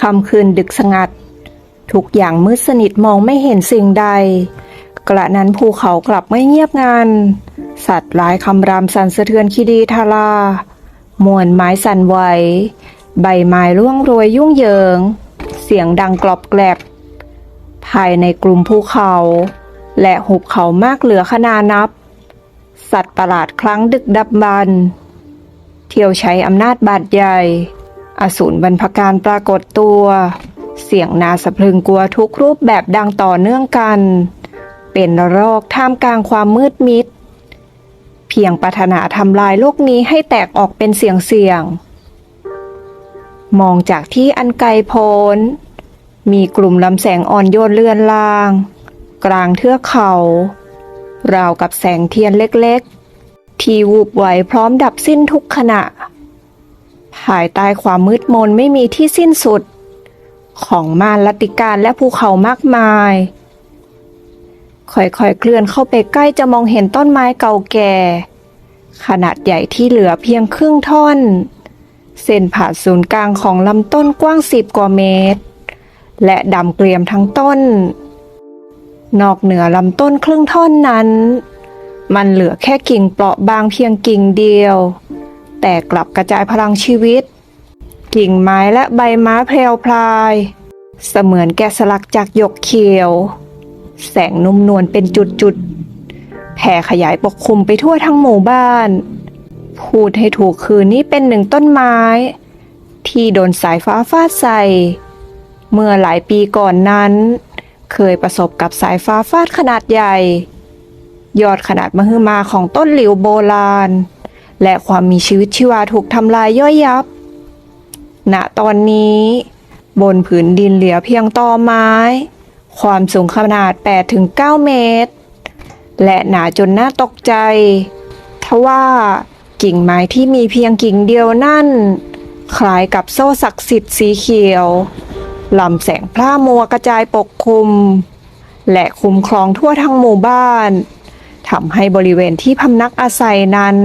ค่ำคืนดึกสงัด ทุกอย่างมืดสนิทมองไม่เห็นสิ่งใด กระนั้นภูเขากลับไม่เงียบงัน สัตว์หลายคำรามสั่นสะเทือนคีดีทารามวลไม้สั่นไหวใบไม้ร่วงโรยยุ่งเหยิง เสียงดังกรอบแกรบภายในกลุ่มภูเขา และหุบเขามากเหลือขนานับ สัตว์ประหลาดครั้งดึกดับบัน เที่ยวใช้อำนาจบาดใหญ่ อสูรบรรพการปรากฏตัว เสียงนาสะพรึงกลัวทุกรูปแบบดังต่อเนื่องกัน เป็นรอกท่ามกลางความมืดมิด เพียงปรารถนาทำลายโลกนี้ให้แตกออกเป็นเสียงเสียงๆมองจากที่อันไกลโพ้น มีกลุ่มลำแสงอ่อนโยนเลือนลาง กลางเทือกเขา ราวกับแสงเทียนเล็กๆ ที่วูบไหวพร้อมดับสิ้นทุกขณะ ภายใต้ความมืดมนไม่มีที่สิ้นสุด ของมารลัติการและภูเขามากมาย ค่อยๆเคลื่อนเข้าไปใกล้จะมองเห็นต้นไม้เก่าแก่ ขนาดใหญ่ที่เหลือเพียงครึ่งท่อน เส้นผ่าศูนย์กลางของลำต้นกว้างสิบกว่าเมตร และดำเกรียมทั้งต้น นอกเหนือลำต้นครึ่งท่อนนั้น มันเหลือแค่กิ่งเปราะบางเพียงกิ่งเดียว แต่กลับกระจายพลังชีวิต กิ่งไม้และใบไม้เพลวพลาย เสมือนแกะสลักจากหยกเขียว แสงนุ่มนวลเป็นจุดๆแผ่ขยายปกคลุมไปทั่วทั้งหมู่บ้าน พูดให้ถูกคือนี่เป็นหนึ่งต้นไม้ ที่โดนสายฟ้าฟาดใส่ เมื่อหลายปีก่อนนั้น เคยประสบกับสายฟ้าฟาดขนาดใหญ่ยอดขนาดมหึมาของต้นหลิวโบราณ และความมีชีวิตชีวาถูกทำลายย่อยยับ ณ ตอนนี้ บนผืนดินเหลือเพียงตอไม้ ความสูงขนาด 8-9 เมตร และหนาจนน่าตกใจ ทว่ากิ่งไม้ที่มีเพียงกิ่งเดียวนั่น คล้ายกับโซ่ศักดิ์สิทธิ์สีเขียวลำแสงพร่ามัวกระจายปกคลุม และคุ้มครองทั่วทั้งหมู่บ้านทำให้บริเวณที่พำนักอาศัยนั้น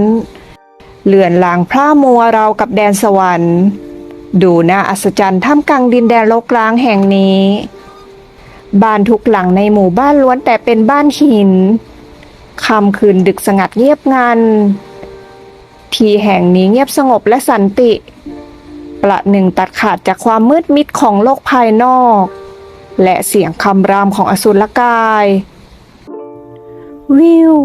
เลื่อนลางพร่ามัวเรากับแดนสวรรค์ ดูน่าอัศจรรย์ท่ามกลางดินแดนโลกร้างแห่งนี้ บ้านทุกหลังในหมู่บ้านล้วนแต่เป็นบ้านหินคำคืนดึกสงัดเงียบงัน ที่แห่งนี้เงียบสงบและสันติ ประหนึ่งตัดขาดจากความมืดมิดของโลกภายนอก และเสียงคำรามของอสุรกาย วิว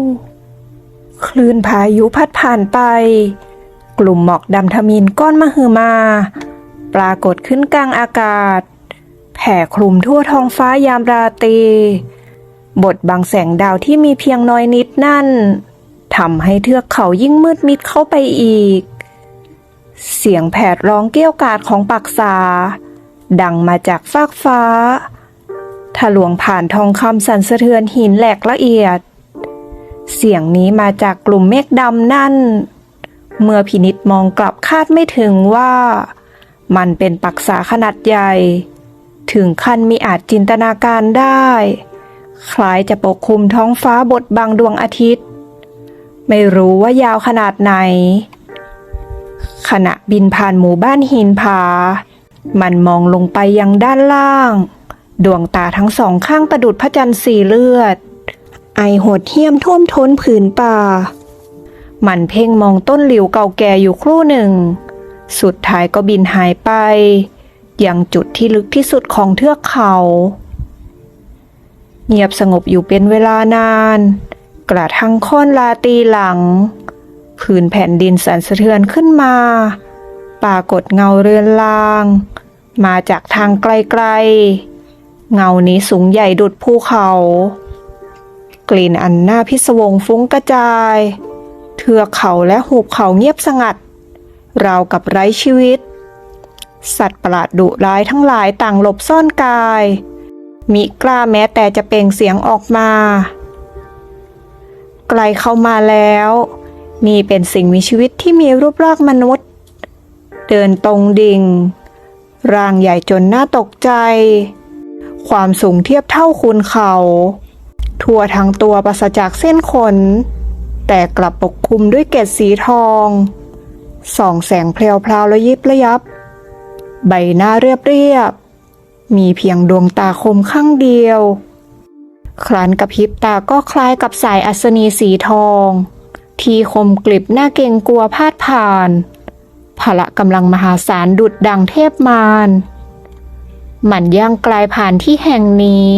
คลื่นพายุพัดผ่านไป กลุ่มหมอกดำทมินก้อนมหึมา ปรากฏขึ้นกลางอากาศ แผ่คลุมทั่วท้องฟ้ายามราตรีบทบังแสงดาวที่มีเพียงน้อยนิดนั่นทำให้เทือกเขายิ่งมืดมิดเข้าไปอีก เสียงแผดร้องเกี้ยวกาดของปักษา ดังมาจากฟากฟ้าถลวงผ่านทองคำสั่นสะเทือนหินแหลกละเอียด เสียงนี้มาจากกลุ่มเมฆดำนั่น เมื่อพินิษมองกลับคาดไม่ถึงว่า มันเป็นปักษาขนาดใหญ่ ถึงขั้นมีอาจจินตนาการได้ คล้ายจะปกคลุมท้องฟ้าบดบังดวงอาทิตย์ ไม่รู้ว่ายาวขนาดไหน ขณะบินผ่านหมู่บ้านหินผา มันมองลงไปยังด้านล่าง ดวงตาทั้งสองข้างประดุดพระจันทร์สีเลือด ไอโหดเหี้ยมท่วมท้นผืนป่า มันเพ่งมองต้นหลิวเก่าแก่อยู่ครู่หนึ่ง สุดท้ายก็บินหายไป ยังจุดที่ลึกที่สุดของเทือกเขา เงียบสงบอยู่เป็นเวลานาน กระทั่งค่อนลาตีหลัง ผืนแผ่นดินสั่นสะเทือนขึ้นมาปรากฏเงาเรือนลาง มาจากทางไกลๆ เงานี้สูงใหญ่ดุดภูเขา กลิ่นอันน่าพิศวงฟุ้งกระจาย เทือกเขาและหุบเขาเงียบสงัด ราวกับไร้ชีวิต สัตว์ประหลาดดุร้ายทั้งหลายต่างหลบซ่อนกาย มิกล้าแม้แต่จะเปล่งเสียงออกมา ไกลเข้ามาแล้ว นี่เป็นสิ่งมีชีวิตที่มีรูปร่างมนุษย์ เดินตรงดิ่ง ร่างใหญ่จนน่าตกใจ ความสูงเทียบเท่าคูนเขา ทั่วทั้งตัวปราศจากเส้นขน แต่กลับปกคลุมด้วยเกล็ดสีทอง ส่องแสงเพลวพราวระยิบระยับ ใบหน้าเรียบๆมีเพียงดวงตาคมข้างเดียวครั้นกระพริบตาก็คล้ายกับสายอัศนีสีทอง ที่คมกลิบหน้าเกงกลัวพาดผ่านพละกำลังมหาศาลดุดดังเทพมารมันย่างกลายผ่านที่แห่งนี้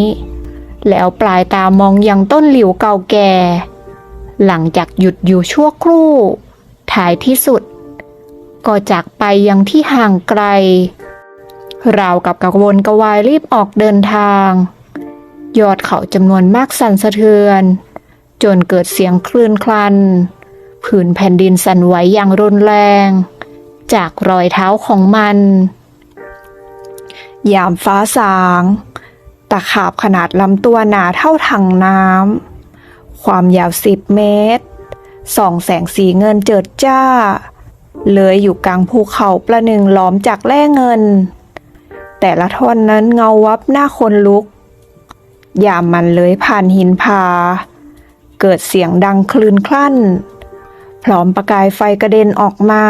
แล้วปลายตามองยังต้นหลิวเก่าแก่ หลังจากหยุดอยู่ชั่วครู่ท้ายที่สุด ก็จากไปยังที่ห่างไกล ราวกับกระวนกระวายรีบออกเดินทาง ยอดเขาจำนวนมากสั่นสะเทือน จนเกิดเสียงคลื่นคลัน ผืนแผ่นดินสั่นไหวอย่างรุนแรง จากรอยเท้าของมัน ยามฟ้าสาง ตะขาบขนาดลำตัวหนาเท่าถังน้ำ ความยาวสิบเมตร ส่องแสงสีเงินเจิดจ้า เลยอยู่กลางภูเขาประหนึ่งล้อมจากแร่เงิน แต่ละท่อนนั้นเงาวับหน้าคนลุก ยามมันเลยผ่านหินผาเกิดเสียงดังคลื่นคลั่น พร้อมประกายไฟกระเด็นออกมา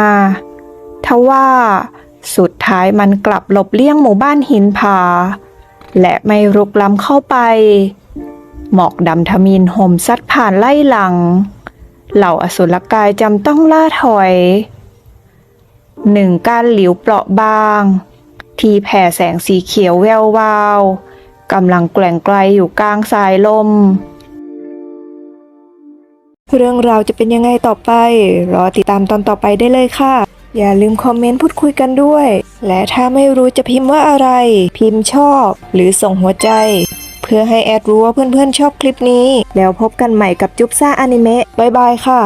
ทว่า สุดท้ายมันกลับหลบเลี่ยงหมู่บ้านหินผา และไม่รุกล้ำเข้าไป หมอกดำทมินห่มซัดผ่านไล่หลัง เหล่าอสุรกายจำต้องล่าถอยหนึ่งก้านหลิวเปราะบาง ที่แผ่แสงสีเขียวแวววาวกำลังแกล่งไกลอยู่กลางสายลม เรื่องราวจะเป็นยังไงต่อไป รอติดตามตอนต่อไปได้เลยค่ะ อย่าลืมคอมเมนต์พูดคุยกันด้วย และถ้าไม่รู้จะพิมพ์ว่าอะไร พิมพ์ชอบ หรือส่งหัวใจ เพื่อให้แอดรู้ว่าเพื่อนๆชอบคลิปนี้ แล้วพบกันใหม่กับจุ๊บซ่าอนิเมะบายบายค่ะ